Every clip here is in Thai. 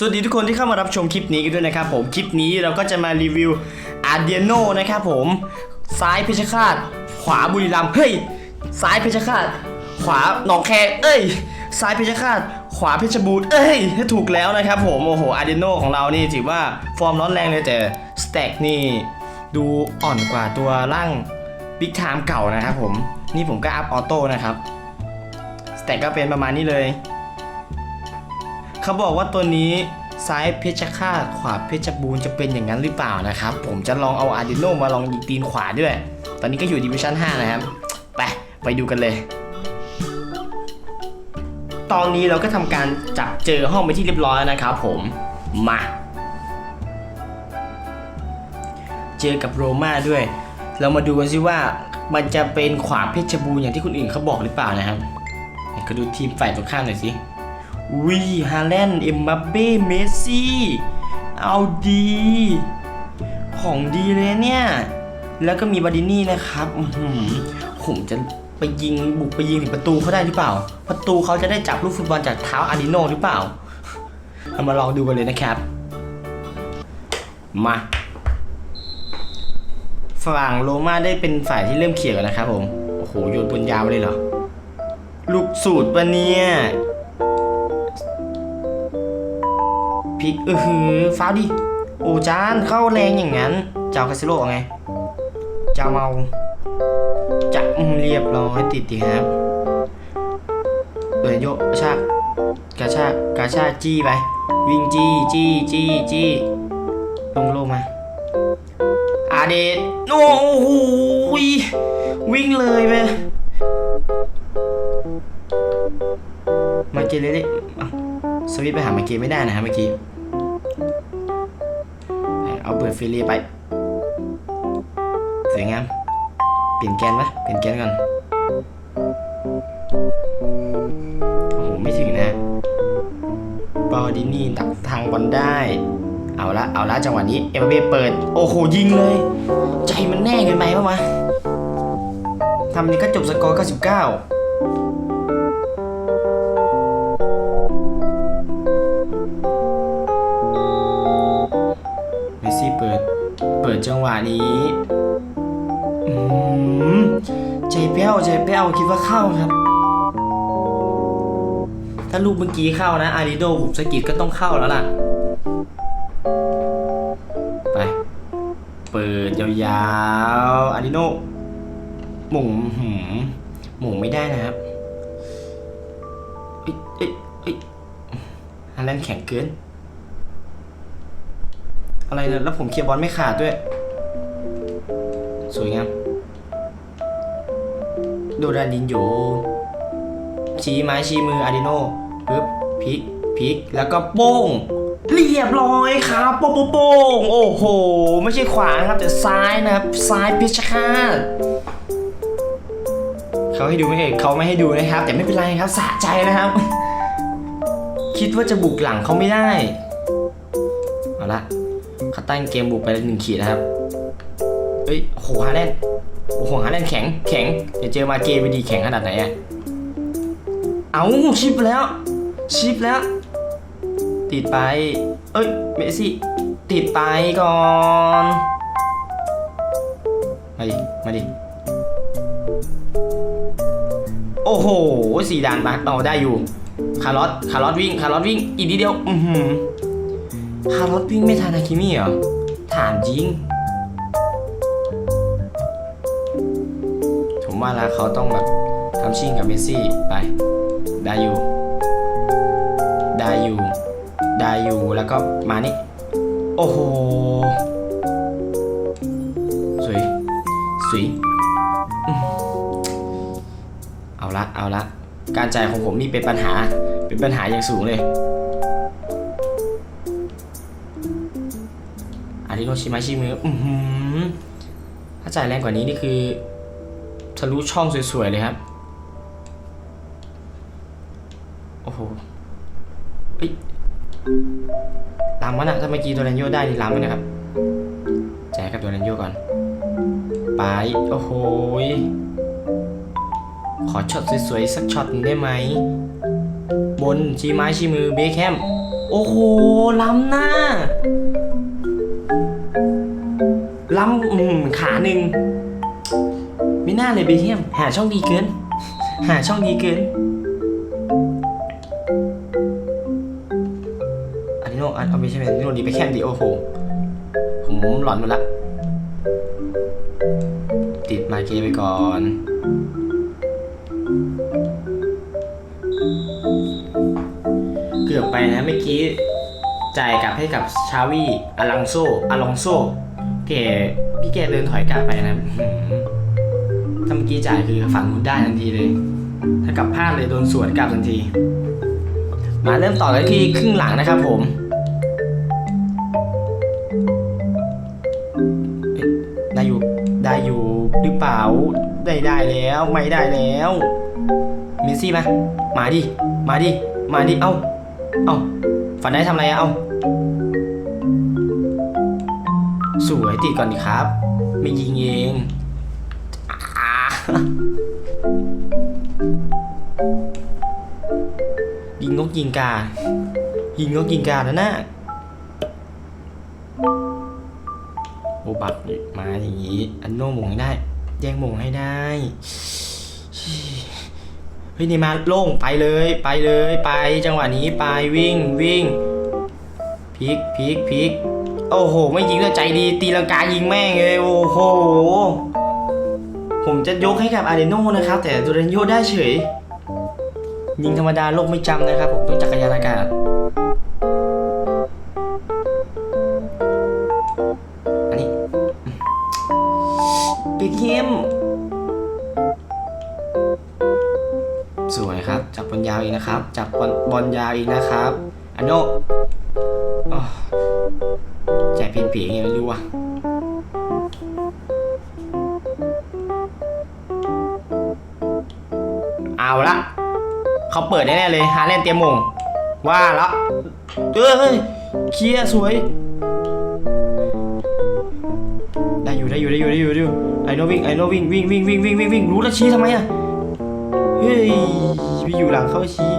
สวัสดีทุกคนที่เข้ามารับชมคลิปนี้กันด้วยนะครับผม คลิปนี้เราก็จะมารีวิวอาร์เดียโนนะครับผม ซ้ายเพชรฆาต ขวาบุรีรัมย์เฮ้ย ซ้ายเพชรฆาต ขวาหนองแค เอ้ย ซ้ายเพชรฆาต ขวาเพชรบูรณ์เอ้ยถูกแล้วนะครับผม โอ้โหอาร์เดียโนของเรานี่ถือว่าฟอร์มร้อนแรงเลยแต่สแต็กนี่ดูอ่อนกว่าตัวร่างบิ๊กไทม์เก่านะครับผม นี่ผมก็อัพออโต้นะครับสแต็กก็เป็นประมาณนี้เลย เขาบอกว่าตัวนี้ซ้ายเพชรฆาตขวาเพชรบูรณ์จะเป็นอย่างนั้นหรือเปล่านะครับ ผมจะลองเอาอาร์ดิโนมาลองยิงตีนขวาด้วย ตอนนี้ก็อยู่ดิวิชั่น5 นะครับ ไป ไปดูกันเลย ตอนนี้เราก็ทำการจับเจอห้องไปที่เรียบร้อยนะครับผมมา เจอกับโรม่าด้วย เรามาดูกันซิว่ามันจะเป็นขวาเพชรบูรณ์อย่างที่คนอื่นเขาบอกหรือเปล่านะครับก็ดูทีมฝ่ายตรงข้ามหน่อยสิ วีฮาแลนด์เอ็มบัปเป้เมสซี่ เอาดี ของดีเลยเนี่ย แล้วก็มีบาดินี่นะครับผมจะไปยิงบุกไปยิงถึงประตูเขาได้หรือเปล่า ประตูเขาจะได้จับลูกฟุตบอลจากเท้าอาริโนหรือเปล่าเรามาลองดูกันเลยนะครับ มาฝั่งโรม่าได้เป็นฝ่ายที่เริ่มเขี่ยกันนะครับผม โอ้โหโยนบนยาวเลยเหรอ ลูกสูตรปะเนี่ย พลิกเออหือฟ้าวดิ โอ้จานเข้าแรงอย่างนั้น เจ้าคาซิโร่ไง เจ้าเมาจะอืมเรียบร้อยติดดีครับเดินโยกกระชากกระชากกระชากจี้ไป วิ่งจี้จี้จี้จี้ลงโลกมาอาเดดโอ้โหวิ่งเลยไปมาเจเลยดิเอ้าสวิตไปหามื่อกี้ไม่ได้นะครับเมื่อกี้ เอาเปิดฟรีไปสวยงามเปลี่ยนแกนปะเปลี่ยนแกนก่อน โอ้โห ไม่ถึงนะบอดินี่ดักทางบอลได้ เอาละ เอาละจังหวะนี้ เอ็มเบเปิด โอ้โห ยิงเลย ใจมันแน่เกินไปปะวะทำนี้ก็จบสกอร์ 99 จังหวะนี้อืมใจเป้วใจเป้วคิดว่าเข้าครับ ถ้าลูกเมื่อกี้เข้านะ อาริโดผมสะกิดก็ต้องเข้าแล้วล่ะ ไป เปิดยาวๆ อาริโนหม่งหืมหม่งไม่ได้นะครับเอ้ยเอ้ยเอ้ยอันนั้นแข็งเกิน อะไรเนี่ยแล้วผมเคลียร์บอลไม่ขาดด้วย สวยงามโดราดินโยชี้ไม้ชี้มืออาดิโนปึ๊บพลิกพลิกแล้วก็โป้ง เรียบร้อยครับโป้งโป้งโอ้โห ไม่ใช่ขวานะครับ แต่ซ้ายนะครับ ซ้ายพิชคาตเขาให้ดูไหมเอ่เขาไม่ให้ดูนะครับ แต่ไม่เป็นไรครับสะใจนะครับ คิดว่าจะบุกหลังเขาไม่ได้ เอาละ เขาตั้งเกมบุกไปหนึ่งขีดนะครับ เฮ้ยโหฮาแลนด์โอ้โหฮาแลนด์แข็งแข็งเดี๋ยวเจอมาเกมไปดีแข็งขนาดไหนอะเอาชิปแล้วชิปแล้ว ติดไป เอ้ยเมสซี่ติดไปก่อนมาดิมาดิโอ้โหสี่ด่านไปเอาได้อยู่คาร์ลอสคาร์ลอสวิ่งคาร์ลอสวิ่งอีกนิดเดียว อือหือ คาร์ลวิ่งไม่ทันอาคิมี่เหรอ ถามจริง ผมว่าแล้วเขาต้องแบบทำชิ่งกับเมสซี่ ไป ได้อยู่ ได้อยู่ ได้อยู่แล้วก็มานี่ โอ้โห สวย สวย เอาละ เอาละ การจ่ายของผมนี่เป็นปัญหา เป็นปัญหาอย่างสูงเลย อาริโนชิมาชิมืออือหือถ้าจ่ายแรงกว่านี้นี่คือทะลุช่องสวยๆเลยครับ โอ้โหเอ้ยล้ำมันอะถ้าเมื่อกี้โดนันโยได้นี่ล้ำเลยนะครับ แจกกับโดนันโยก่อน ไป โอ้โห ขอช็อตสวยๆสักช็อตหนึงได้ไหม บนชี้ไม้ชี้มือเบคแฮม โอ้โห ล้ำหน้า ล้ำอืมขาหนึ่งไม่น่าเลยเบเทียม หาช่องดีเกิน หาช่องดีเกินอันนี้โนอันเอาไม่ใช่อันนี้โน่ดีไปแค่ดีโอ้โห ผมหลอนหมดละ ติดมาเกไปก่อน เกือบไปนะเมื่อกี้จ่ายกลับให้กับชาวีอลังโซอลองโซแกพี่แกเดินถอยกลับไปนะหือถ้าเมื่อกี้จ่ายคือฝั่งนู้นได้ทันทีเลย ถ้ากลับพลาดเลยโดนสวนกลับทันที มาเริ่มต่อกันที่ครึ่งหลังนะครับผมได้อยู่ได้อยู่หรือเปล่าได้ได้แล้วไม่ได้แล้วเมสซี่มามาดิมาดิมาดิเอาเอ้า ฝันได้ทำอะไรอะเอ้าสวยติดก่อนดิครับ ไม่ยิงเองอ่ายิงนกยิงกา ยิงนกยิงกานะน่ะโอบัตมาอย่างนี้ อันโน่มงให้ได้ แย่งมงให้ได้ ฮ้ยนี่มาโล่งไปเลยไปเลยไปจังหวะนี้ไปวิ่งวิ่งพลิกพลิกพลิกโอ้โห ไม่ยิงด้วใจดีตีลังกายิงแม่งเลยโอ้โห ผมจะยกให้กับอาเดโน่นะครับ แต่ดูเรนโยได้เฉย ยิงธรรมดาโลกไม่จำนะครับ ผมต้องจักรยานอากาศ นะครับจับบอลบอลยาวอีกนะครับอันโนใจเปลี่ยนเปลี่ยนไงไม่รู้ว่ะเอาละเขาเปิดแน่เลยฮาเลนเตรียมมงว่าแล้วเอ้ยเคลียร์สวย ได้อยู่ได้อยู่ได้อยู่ได้อยู่ได้อยู่ไอโนวิ่งไอโนวิ่งวิ่งวิ่งวิ่งวิ่งวิ่งวิ่งรู้แล้วชี้ทำไมอะเฮ้ย พี่อยู่หลังเข้าชี้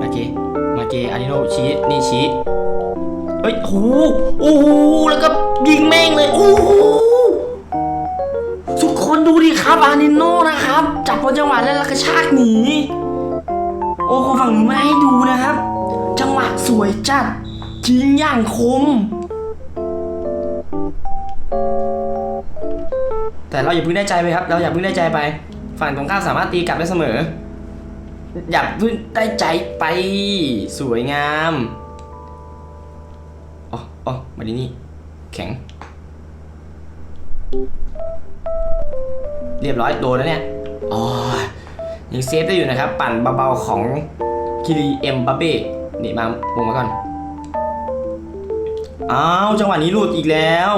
มาเกมาเกอาริโนชี้นี่ชี้เฮ้ยโอ้โหโอ้โหแล้วก็ยิงแม่งเลยโอ้โหทุกคนดูดิครับอาริโนนะครับ จับบอลจังหวะแล้วแล้วก็ชากหนีโอ้โหฝั่งนู้นไม่ให้ดูนะครับ จังหวะสวยจัดยิงอย่างคม แต่เราอย่าเพิ่งได้ใจไปครับ เราอย่าเพิ่งได้ใจไป ฝั่งตรงข้ามสามารถตีกลับได้เสมอ อย่าเพิ่งได้ใจไปสวยงามอ๋ออ๋อมาดีนี่แข็ง เรียบร้อยโดนแล้วเนี่ยอ๋อยังเซฟได้อยู่นะครับ ปั่นเบาๆของคิริเอ็มบาเบ้นี่มาวงมาก่อน อ้าว จังหวะนี้หลุดอีกแล้ว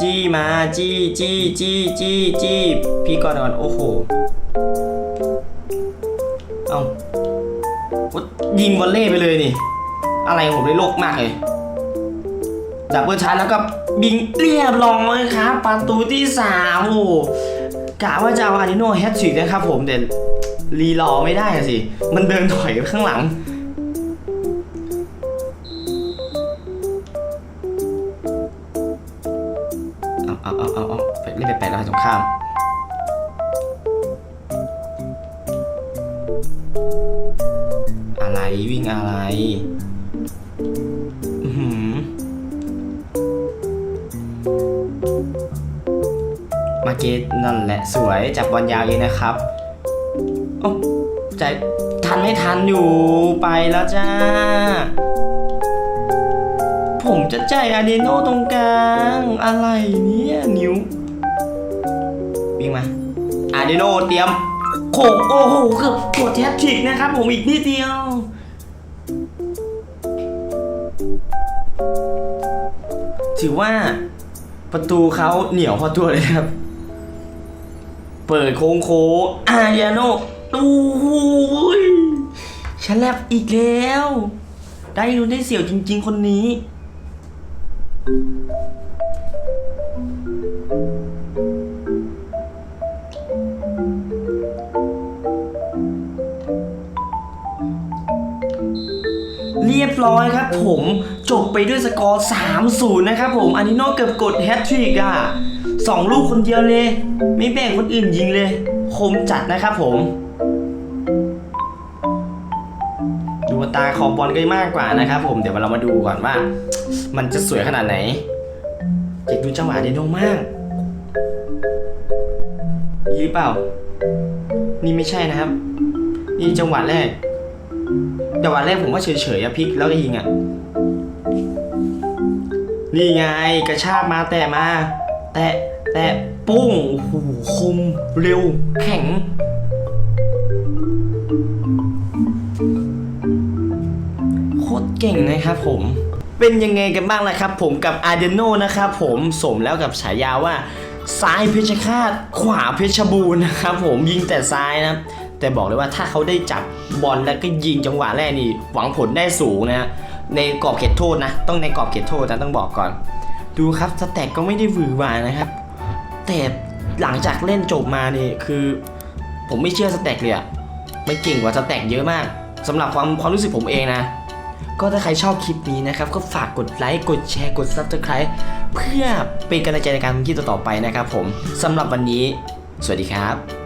จี้มาจี้จี้จี้จี้จี้พี่ก่อนก่อนโอ้โหเอายิงวอลเล่ไปเลยนี่ อะไรของผมได้โลกมากเลยดับเบิลชันแล้วก็บิงเรียบร้อยครับประตูที่สามโอ้กะว่าจะเอาอาริโนแฮตทริกนะครับผมแต่รีรอไม่ได้สิ มันเดินถอยข้างหลัง อะไรวิ่งอะไรอือหือมาเกตนั่นแหละสวยจับบอลยาวเองนะครับโอ้ใจทันไม่ทันอยู่ไปแล้วจ้า ผมจะใจอาเดโนตรงกลางอะไรเนี่ย นิ้ว วิ่งมาอาเดโนเตรียม โขกโอ้โหเกือบกดแททริกนะครับผมอีกนิดเดียว ถือว่าประตูเขาเหนียวพอตัวเลยครับ เปิดโค้งโค้งอาเดโนโอ้โหยฉลับอีกแล้ว ได้รู้ได้เสี่ยวจริง ๆ คนนี้ ร้อยครับผมจบไปด้วยสกอร์ 3-0 นะครับผมอานิโนเกือบกดแฮตทริกอะสองลูกคนเดียวเลย ไม่แบ่งคนอื่นยิงเลย คมจัดนะครับผม ดูตาคอบอลก็มากกว่านะครับผมเดี๋ยวเรามาดูก่อนว่า มันจะสวยขนาดไหนอยากดูจังหวะเดโนมากยี่หรือเปล่า นี่ไม่ใช่นะครับ นี่จังหวะแรก จังหวะแรกผมว่าเฉยๆอะพลิกแล้วก็ยิงอะนี่ไงกระชากมาแต่มา แตะแตะปุ้งโอ้โหคม เร็ว แข็ง โคตรเก่งนะครับผม เป็นยังไงกันบ้างล่ะครับผมกับอาเดโนนะครับผมสมแล้วกับฉายาว่าซ้ายเพชรฆาตขวาเพชรบูรณ์นะครับผมยิงแต่ซ้ายนะ แต่บอกเลยว่าถ้าเขาได้จับบอลแล้วก็ยิงจังหวะแรกนี่หวังผลได้สูงนะในกรอบเขตโทษนะ ต้องในกรอบเขตโทษนะต้องบอกก่อน ดูครับสแต็กก็ไม่ได้หวือหวานะครับ แต่หลังจากเล่นจบมานี่คือ ผมไม่เชื่อสแต็กเลยอะไม่เก่งกว่าสแต็กเยอะมากสำหรับความความรู้สึกผมเองนะก็ถ้าใครชอบคลิปนี้นะครับ ก็ฝากกดไลค์ กดแชร์ กด Subscribe เพื่อเป็นกำลังใจในการทำคลิปต่อๆไปนะครับผมสำหรับวันนี้ สวัสดีครับ